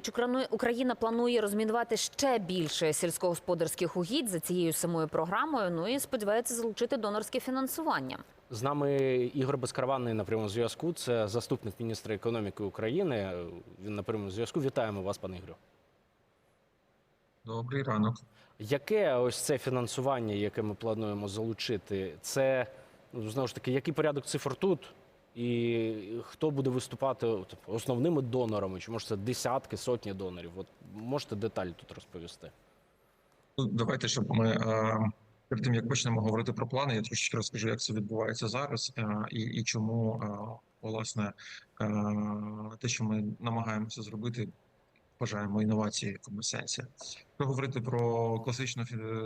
Цьогоріч Україна планує розмінувати ще більше сільськогосподарських угідь за цією самою програмою. Ну і сподівається залучити донорське фінансування. З нами Ігор Безкарванний на прямому зв'язку. Це заступник міністра економіки України. Він на прямому зв'язку. Вітаємо вас, пане Ігорю. Добрий ранок. Яке ось це фінансування, яке ми плануємо залучити? Це ну, знову ж таки, який порядок цифр тут? І хто буде виступати основними донорами? Чи може це десятки, сотні донорів? От можете деталі тут розповісти? Ну, давайте, щоб ми е, перед тим як почнемо говорити про плани, я трошечки розкажу, як це відбувається зараз, е, і, і чому е, власне те, що ми намагаємося зробити, вважаємо інновації. Якщо говорити про класичну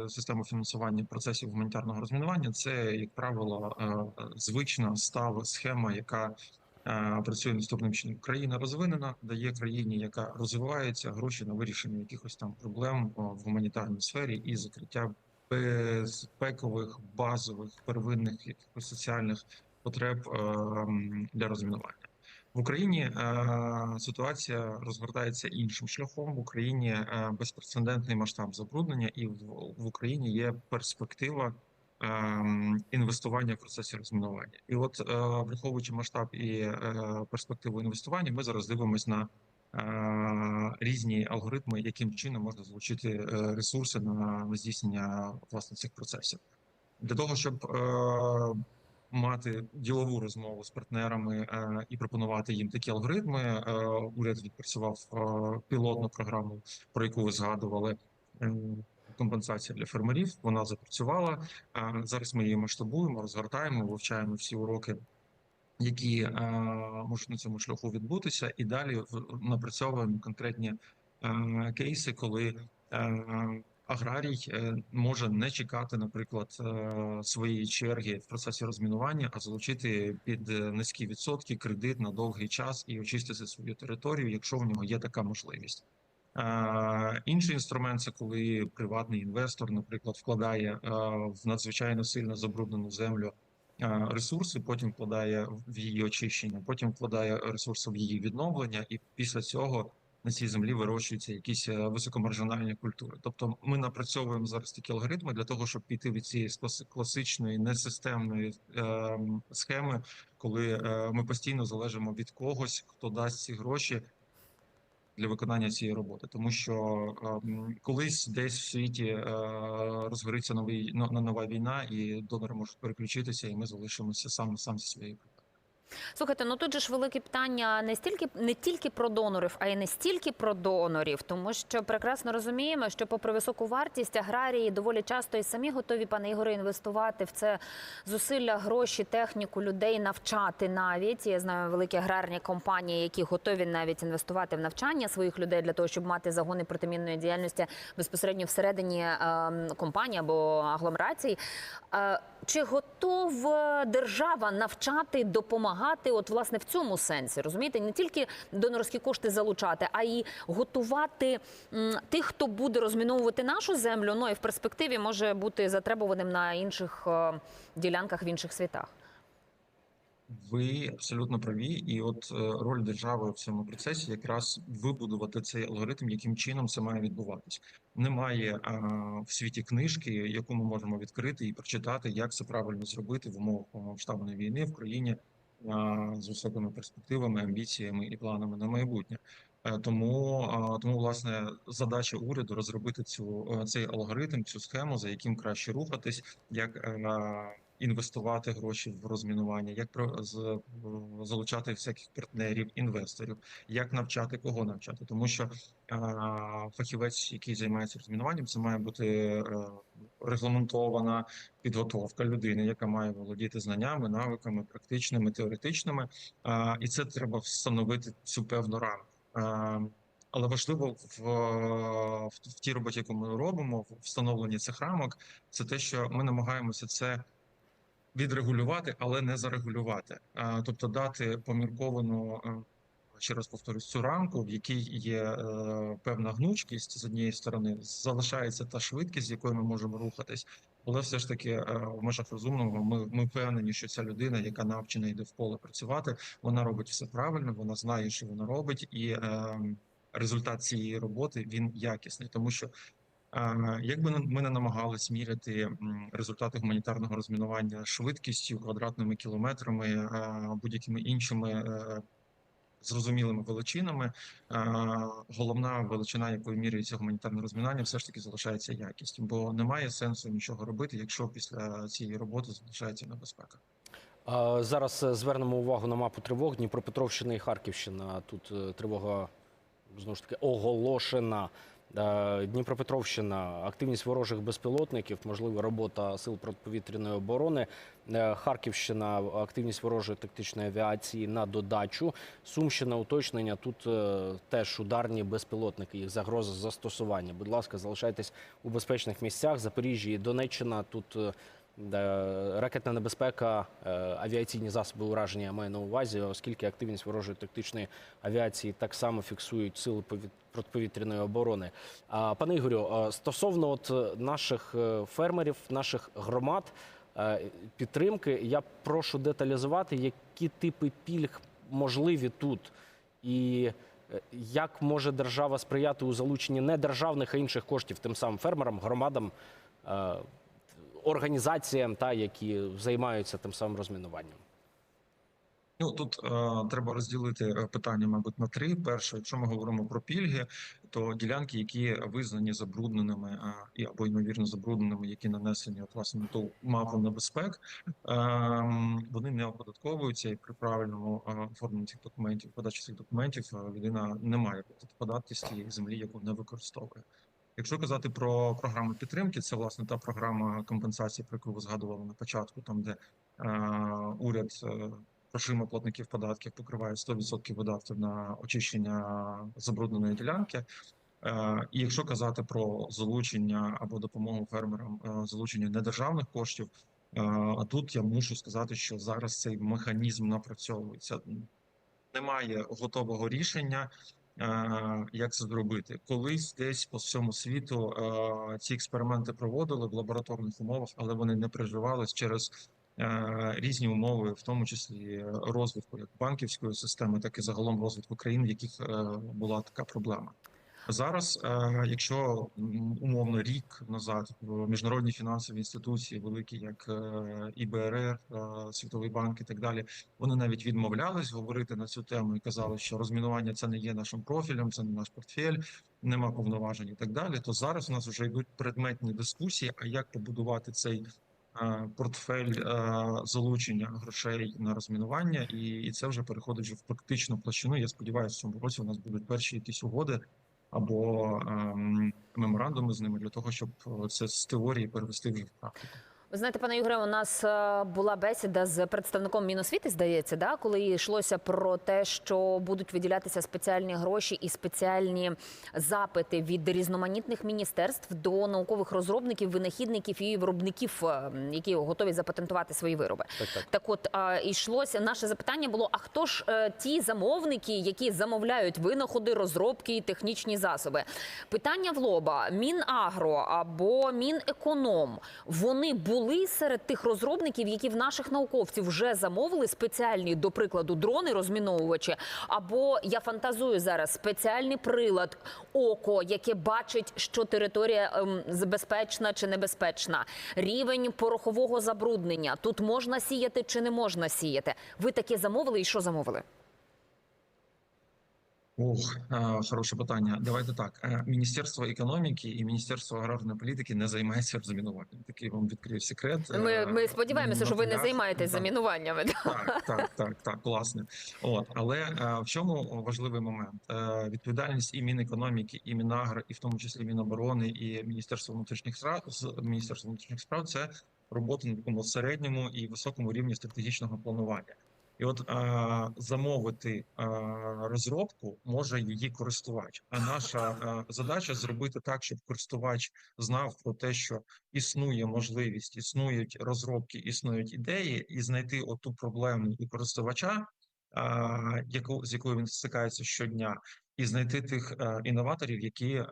систему фінансування процесів гуманітарного розмінування, це як правило е, звична стала схема, яка е, працює наступним чином. Країна розвинена, дає країні, яка розвивається, гроші на вирішення якихось там проблем в гуманітарній сфері і закриття безпекових, базових, первинних якихось соціальних потреб е, для розмінування. В Україні е, ситуація розгортається іншим шляхом. В Україні е, безпрецедентний масштаб забруднення, і в, Україні є перспектива ем, інвестування в процесі розмінування. І от, е, враховуючи масштаб і е, перспективу інвестування, ми зараз дивимося на е, різні алгоритми, яким чином можна залучити е, ресурси на, здійснення власне цих процесів. Для того, щоб е, мати ділову розмову з партнерами е, і пропонувати їм такі алгоритми, е, уряд відпрацював е, пілотну програму, про яку ви згадували. е, Компенсація для фермерів вона запрацювала. Зараз ми її масштабуємо, розгортаємо, вивчаємо всі уроки, які можуть на цьому шляху відбутися, і далі напрацьовуємо конкретні кейси, коли аграрій е, може не чекати, наприклад, е, своєї черги в процесі розмінування, а залучити під е, низькі відсотки кредит на довгий час і очистити свою територію, якщо в нього є така можливість. Інший інструмент це коли приватний інвестор, наприклад, вкладає в надзвичайно сильно забруднену землю ресурси, потім вкладає в її очищення, потім вкладає ресурси в її відновлення, і після цього на цій землі вирощуються якісь е, високомаржинальні культури. Тобто, ми напрацьовуємо зараз такі алгоритми для того, щоб піти від цієї класи- класичної несистемної е, схеми, коли е, ми постійно залежимо від когось, хто дасть ці гроші для виконання цієї роботи, тому що ем, колись десь в світі е, розгориться новий но- но- нова війна, і донори можуть переключитися, і ми залишимося сам сам зі своєю. Слухайте, ну тут же ж велике питання не стільки не тільки про донорів, а й не стільки про донорів, тому що прекрасно розуміємо, що попри високу вартість аграрії доволі часто і самі готові, пане Ігоре, інвестувати в це зусилля, гроші, техніку, людей навчати навіть. Я знаю великі аграрні компанії, які готові навіть інвестувати в навчання своїх людей для того, щоб мати загони протимінної діяльності безпосередньо всередині е, компанії або агломерацій. Е, чи готова держава навчати, допомагати, от власне в цьому сенсі розумієте, не тільки донорські кошти залучати, а й готувати тих, хто буде розміновувати нашу землю, ну і в перспективі може бути затребуваним на інших е, ділянках в інших світах. Ви абсолютно праві, і от е, роль держави в цьому процесі якраз вибудувати цей алгоритм, яким чином це має відбуватись. Немає а, в світі книжки, яку ми можемо відкрити і прочитати, як це правильно зробити в умовах повномасштабної війни в країні а, з високими перспективами, амбіціями і планами на майбутнє. Е, Тому, тому власне задача уряду розробити цю е, цей алгоритм, цю схему, за яким краще рухатись, як інвестувати гроші в розмінування, як про залучати всяких партнерів, інвесторів, як навчати кого навчати, тому що е, фахівець, який займається розмінуванням, це має бути е, регламентована підготовка людини, яка має володіти знаннями, навиками, практичними, теоретичними, е, і це треба встановити цю певну рамку. Е, але важливо в, в, в тій роботі, яку ми робимо, в встановленні цих рамок, це те, що ми намагаємося це відрегулювати, але не зарегулювати. Тобто дати помірковану, е, ще раз повторюсь, цю рамку, в якій є е, певна гнучкість з однієї сторони, залишається та швидкість, з якою ми можемо рухатись. Але все ж таки, е, в межах розумного, ми, ми впевнені, що ця людина, яка навчена йде в поле працювати, вона робить все правильно, вона знає, що вона робить, і е, результат цієї роботи він якісний, тому що якби ми не намагались міряти результати гуманітарного розмінування швидкістю, квадратними кілометрами, е, будь-якими іншими е, зрозумілими величинами, е, головна величина, якою міряється гуманітарне розмінання, все ж таки залишається якість, бо немає сенсу нічого робити, якщо після цієї роботи залишається небезпека. Зараз е, звернемо увагу на мапу тривог. Дніпропетровщина і Харківщина. Тут е, тривога знову ж таки оголошена. Е, Дніпропетровщина, активність ворожих безпілотників, можливо, робота сил протиповітряної оборони. Е, Харківщина, активність ворожої тактичної авіації на додачу. Сумщина, уточнення. Тут е, теж ударні безпілотники, їх загроза застосування. Будь ласка, залишайтесь у безпечних місцях. Запоріжжя і Донеччина. Тут Ракетна небезпека, е, авіаційні засоби ураження я маю на увазі, оскільки активність ворожої тактичної авіації так само фіксують сили повіт- протиповітряної оборони. Пане Ігорю, е, стосовно от е, наших фермерів, наших громад підтримки, я прошу деталізувати, які типи пільг можливі тут, і як може держава сприяти у залученні не державних, а інших коштів тим самим фермерам, громадам. Е, організаціям, та які займаються тим самим розмінуванням. Ну тут е, треба розділити е, питання, мабуть, на три. Перше, якщо ми говоримо про пільги, то ділянки, які визнані забрудненими е, і або ймовірно забрудненими, які нанесені власне на ту мапу небезпек, е, вони не оподатковуються, і при правильному е, оформленні цих документів, подачі цих документів, е, людина не має податки з тієї землі, яку не використовує. Якщо казати про програму підтримки, це власне та програма компенсації, про яку ви згадували на початку, там де е, уряд е, грошима платників податків покриває 100% видатків на очищення забрудненої ділянки. Е, І якщо казати про залучення або допомогу фермерам, е, залучення недержавних коштів, а тут я мушу сказати, що зараз цей механізм напрацьовується. Немає готового рішення, як це зробити. Колись десь по всьому світу е, ці експерименти проводили в лабораторних умовах, але вони не переживались через е, різні умови, в тому числі розвитку як банківської системи, так і загалом розвитку країн, в яких е, була така проблема. Зараз, е, якщо умовно рік назад в міжнародні фінансові інституції, великі як е, ІБРР, е, Світовий банк і так далі, вони навіть відмовлялись говорити на цю тему і казали, що розмінування це не є нашим профілем, це не наш портфель, нема повноважень і так далі. То зараз у нас вже йдуть предметні дискусії, а як побудувати цей портфель залучення грошей на розмінування, і це вже переходить вже в практичну площину. Я сподіваюся, в цьому році у нас будуть перші якісь угоди або ем, меморандуми з ними для того, щоб е, це з теорії перевести в практику. Ви знаєте, пане Ігоре, у нас е, була бесіда з представником Міносвіти, здається, да, коли йшлося про те, що будуть виділятися спеціальні гроші і спеціальні запити від різноманітних міністерств до наукових розробників, винахідників і виробників, е, які готові запатентувати свої вироби. Так, так. Так, от йшлося наше запитання було: а хто ж е, ті замовники, які замовляють винаходи, розробки і технічні засоби? Питання в лоба: Мінагро або Мінеконом. Вони були серед тих розробників, які в наших науковців вже замовили спеціальні, до прикладу, дрони розміновувачі, або я фантазую зараз спеціальний прилад око, яке бачить, що територія ем, безпечна чи небезпечна, рівень порохового забруднення. Тут можна сіяти чи не можна сіяти. Ви таке замовили і що замовили? Ох, е, хороше питання. Давайте так. Е, Міністерство економіки і Міністерство аграрної політики не займається розмінуванням. Такий вам відкрию секрет. Ми, Е, ми сподіваємося, що ви не займаєтесь Да. замінуваннями. Так, так, так, так, власне. От, але в чому важливий момент? Відповідальність і Мінекономіки, і Мінагро, і в тому числі Міноборони, і Міністерство внутрішніх справ з Міністерства внутрішніх справ це робота на такому середньому і високому рівні стратегічного планування. І от е, замовити е, розробку може її користувач. А наша е, задача зробити так, щоб користувач знав про те, що існує можливість, існують розробки, існують ідеї, і знайти оту проблему у користувача, а, яку з якою він стикається щодня, і знайти тих е, інноваторів, які е,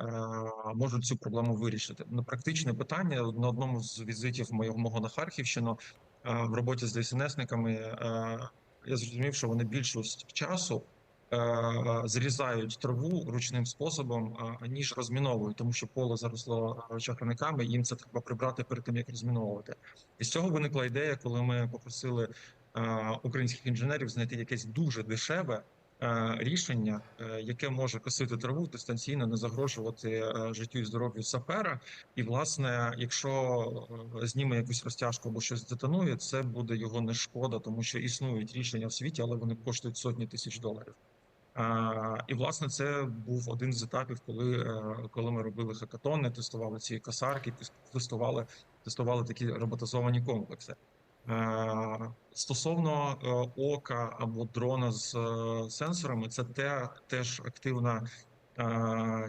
можуть цю проблему вирішити. На практичне питання на одному з візитів моєго мого на Харківщину е, в роботі з ДСНСниками я зрозумів, що вони більшість часу е, зрізають траву ручним способом, е, ніж розміновують, тому що поле заросло е, їм це треба прибрати перед тим, як розміновувати. І з цього виникла ідея, коли ми попросили е, українських інженерів знайти якесь дуже дешеве. Е, Рішення, е, яке може косити траву дистанційно, не загрожувати е, життю і здоров'ю сапера. І власне, якщо зніме якусь розтяжку або щось детонує, це буде його не шкода, тому що існують рішення в світі, але вони коштують сотні тисяч доларів. І власне це був один з етапів, коли, коли ми робили хакатони, тестували ці касарки, тес- тестували, тестували такі роботизовані комплекси. Е, Стосовно е, ока або дрона з е, сенсорами, це те теж активна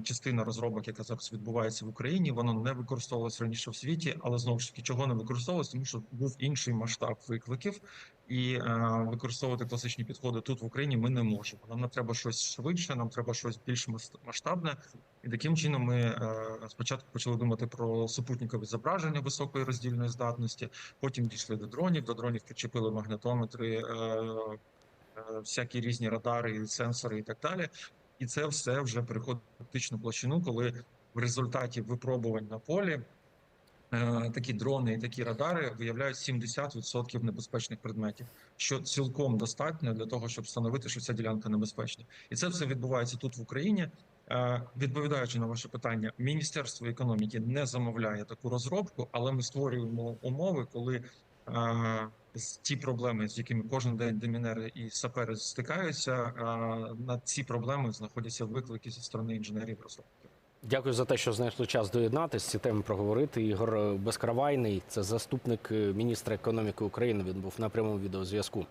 частина розробок, яка зараз відбувається в Україні. Воно не використовувалось раніше в світі, але знову ж таки, чого не використовувалось, тому що був інший масштаб викликів, і е, використовувати класичні підходи тут в Україні ми не можемо. Нам треба щось швидше, нам треба щось більш масштабне. І таким чином ми е, спочатку почали думати про супутникові зображення високої роздільної здатності. Потім дійшли до дронів. До дронів причепили магнетометри, е, е, всякі різні радари, сенсори і так далі. І це все вже переходить в практичну площину, коли в результаті випробувань на полі е, такі дрони і такі радари виявляють 70% небезпечних предметів, що цілком достатньо для того, щоб встановити, що ця ділянка небезпечна. І це все відбувається тут в Україні. Е, Відповідаючи на ваше питання, Міністерство економіки не замовляє таку розробку, але ми створюємо умови, коли е, ті проблеми, з якими кожен день демінери і сапери стикаються, на ці проблеми знаходяться виклики зі сторони інженерів розробки. Дякую за те, що знайшли час доєднатися ці теми проговорити. Ігор Безкравайний, це заступник е, міністра економіки України. Він був на прямому відеозв'язку.